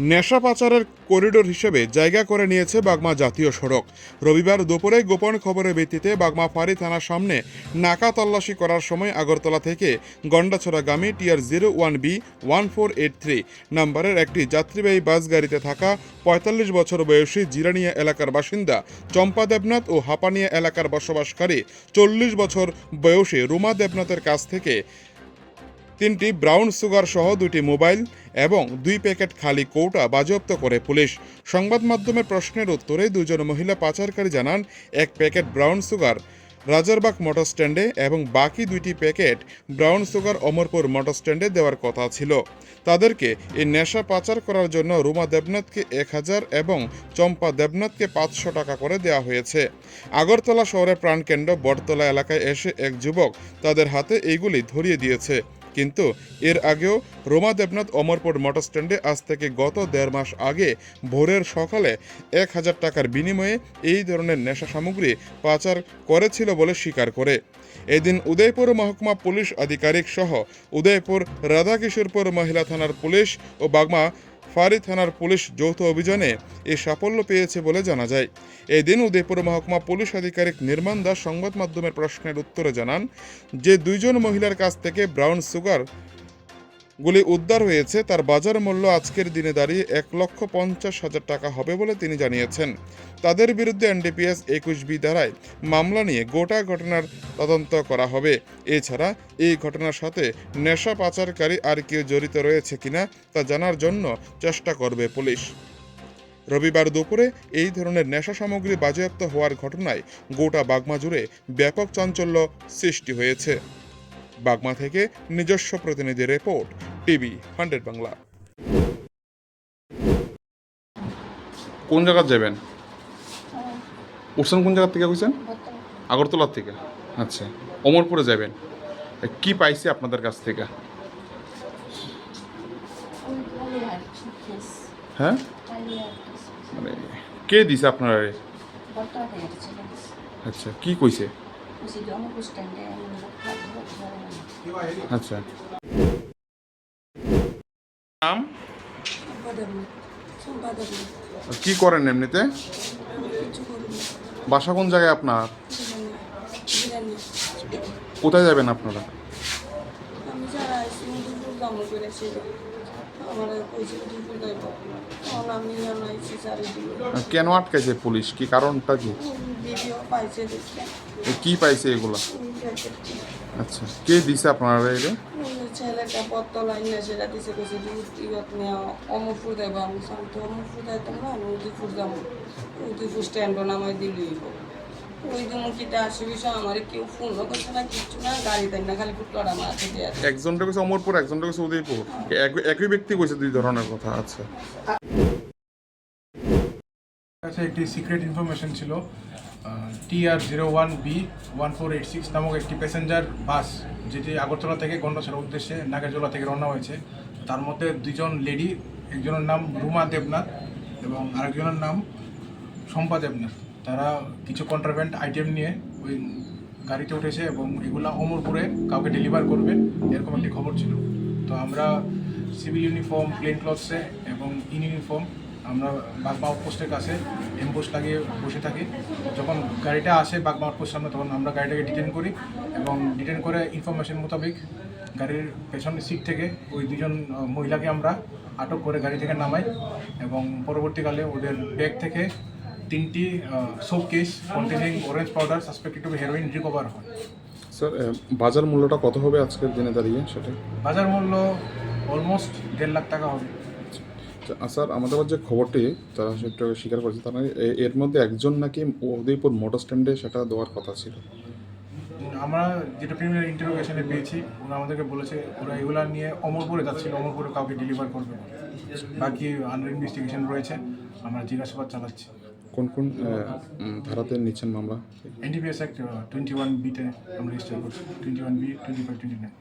নেশা পাচারের করিডোর হিসেবে জায়গা করে নিয়েছে বাগমা জাতীয় সড়ক। রবিবার দুপুরে গোপন খবরের ভিত্তিতে বাগমা ফাঁড়ি থানার সামনে নাকা তল্লাশি করার সময় আগরতলা থেকে গন্ডাছড়াগামী TR zero one B one four eight three নাম্বারের একটি যাত্রীবাহী বাস গাড়িতে থাকা পঁয়তাল্লিশ বছর বয়সী জিরানিয়া এলাকার বাসিন্দা চম্পা দেবনাথ ও হাপানিয়া এলাকার বসবাসকারী চল্লিশ বছর বয়সী রুমা দেবনাথের কাছ থেকে তিনটি ব্রাউন সুগার সহ দুটি মোবাইল এবং দুই প্যাকেট খালি কৌটা বাজেয়াপ্ত করে পুলিশ। সংবাদ মাধ্যমের প্রশ্নের উত্তরে দুজন মহিলা পাচারকারী জানান, এক packet brown sugar Rajarbag motor স্ট্যান্ডে এবং বাকি দুইটি packet brown sugar Amarpur motor স্ট্যান্ডে দেওয়ার কথা ছিল। তাদেরকে এই নেশা পাচার করার জন্য রুমা দেবনাথকে এক হাজার এবং চম্পা দেবনাথকে পাঁচশো টাকা করে দেওয়া হয়েছে। আগরতলা শহরের প্রাণকেন্দ্র বটতলা এলাকায় এসে এক যুবক তাদের হাতে এইগুলি ধরিয়ে দিয়েছে। কিন্তু এর আগেও রোমা দেবনাথ অমরপুর মোটর স্ট্যান্ডে আজ থেকে গত দেড় মাস আগে ভোরের সকালে এক হাজার টাকার বিনিময়ে এই ধরনের নেশা সামগ্রী পাচার করেছিল বলে স্বীকার করে। এদিন উদয়পুর মহকুমা পুলিশ আধিকারিক সহ উদয়পুর রাধাকিশোরপুর মহিলা থানার পুলিশ ও বাগমা ফাঁড়ি থানার পুলিশ যৌথ অভিযানে এ সাফল্য পেয়েছে বলে জানা যায়। এদিন উদয়পুর মহকুমা পুলিশ আধিকারিক নির্মাণ দাস সংবাদ মাধ্যমের প্রশ্নের উত্তরে জানান যে, দুইজন মহিলার কাছ থেকে ব্রাউন সুগার গুলি উদ্ধার হয়েছে, তার বাজার মূল্য আজকের দিনে দাঁড়িয়ে এক লক্ষ পঞ্চাশ হাজার টাকা হবে বলে তিনি জানিয়েছেন। তাদের বিরুদ্ধে এনডিপিএস একুশ বি ধারায় মামলা নিয়ে গোটা ঘটনার তদন্ত করা হবে। এছাড়া এই ঘটনার সাথে নেশা পাচারকারী আর কেউ জড়িত রয়েছে কিনা তা জানার জন্য চেষ্টা করবে পুলিশ। রবিবার দুপুরে এই ধরনের নেশা সামগ্রী বাজেয়াপ্ত হওয়ার ঘটনায় গোটা বাগমা জুড়ে ব্যাপক চাঞ্চল্য সৃষ্টি হয়েছে। বাগমা থেকে নিজস্ব প্রতিনিধি রিপোর্ট টিভি হান্ড্রেড বাংলা। কোন জায়গা যাবেন উঠছেন কোন জায়গা থেকে কইছেন? আগরতলার থেকে। আচ্ছা অমরপুরে যাবেন কি পাইছে আপনাদের কাছ থেকে? হ্যাঁ? মানে কে দিছে আপনারা? আচ্ছা কি কইছে? আচ্ছা। কি করেন এমনিতে? বাসা কোন জায়গায় আপনার? কোথায় যাবেন আপনারা? কেন আটকাইছে পুলিশ? কি কারণটা কি? কি পাইছে এগুলা? আচ্ছা কে দিছে আপনারা এটা ছেলেটা পত্র লাইন না সেটা দিছে কইছে দুপুর নিয়ে অমরপুর দেবাম আমি তো না আমি উদিপুর যাব উদিপুর স্ট্যান্ড নামাই দিলই ওই দুমুখিটা আসে বিষয় আমার কেউ ফোন করছে না কিচ্ছু না গাড়ি দেয় না খালি ফুটলাটা মারতে দিয়ে একজনটা কইছে অমরপুর একজনটা কইছে উদয়পুর এক- একই ব্যক্তি কইছে দুই ধরনের কথা আচ্ছা কাছে একটি সিক্রেট ইনফরমেশন ছিল TR zero one B one four eight six নামক একটি প্যাসেঞ্জার বাস যেটি আগরতলা থেকে গন্ডাছড়ার উদ্দেশ্যে নাগেরজোলা থেকে রওনা হয়েছে। তার মধ্যে দুজন লেডি একজনের নাম রুমা দেবনাথ এবং আরেকজনের নাম শম্পা দেবনাথ। তারা কিছু কন্ট্রাভেন্ট আইটেম নিয়ে ওই গাড়িতে উঠেছে এবং এগুলা অমরপুরে কাউকে ডেলিভার করবে, এরকম একটি খবর ছিল। তো আমরা সিভিল ইউনিফর্ম প্লেন ক্লথসে এবং ইন ইউনিফর্ম আমরা বাগমা আউটপোস্টের কাছে এমপোস্ট লাগিয়ে বসে থাকি। যখন গাড়িটা আসে বাগমা আউটপোস্ট সামনে তখন আমরা গাড়িটাকে ডিটেন করি এবং ডিটেন করে ইনফরমেশন মোতাবেক গাড়ির পেছনের সিট থেকে ওই দুজন মহিলাকে আমরা আটক করে গাড়ি থেকে নামাই এবং পরবর্তীকালে ওদের ব্যাগ থেকে তিনটি soap case containing orange powder suspected to heroin recover হয়। স্যার বাজার মূল্যটা কত হবে আজকের দিনে দাঁড়িয়ে সেটা? বাজার মূল্য অলমোস্ট দেড় লাখ টাকা হবে। স্যার আমাদের যে খবরটি তারা সেটা স্বীকার করেছে তারা এর মধ্যে একজন নাকি উদয়পুর মোটর স্ট্যান্ডে সেটা দেওয়ার কথা ছিল? আমরা যেটা প্রিমিয়ার ইন্টারোগেশনে পেয়েছি ওরা আমাদেরকে বলেছে ওরা এগুলা নিয়ে অমরপুরে যাচ্ছিল অমরপুরে কাউকে ডেলিভার করবে বাকি আন্ডার ইনভেস্টিগেশন রয়েছে আমরা জিজ্ঞাসাবাদ চালাচ্ছি। কোন কোন ধারাতে নিচ্ছেন মামলা? এনডিপিএস অ্যাক্ট টোয়েন্টি ওয়ান বিতে আমরা রেজিস্টার করছি twenty one B twenty five twenty nine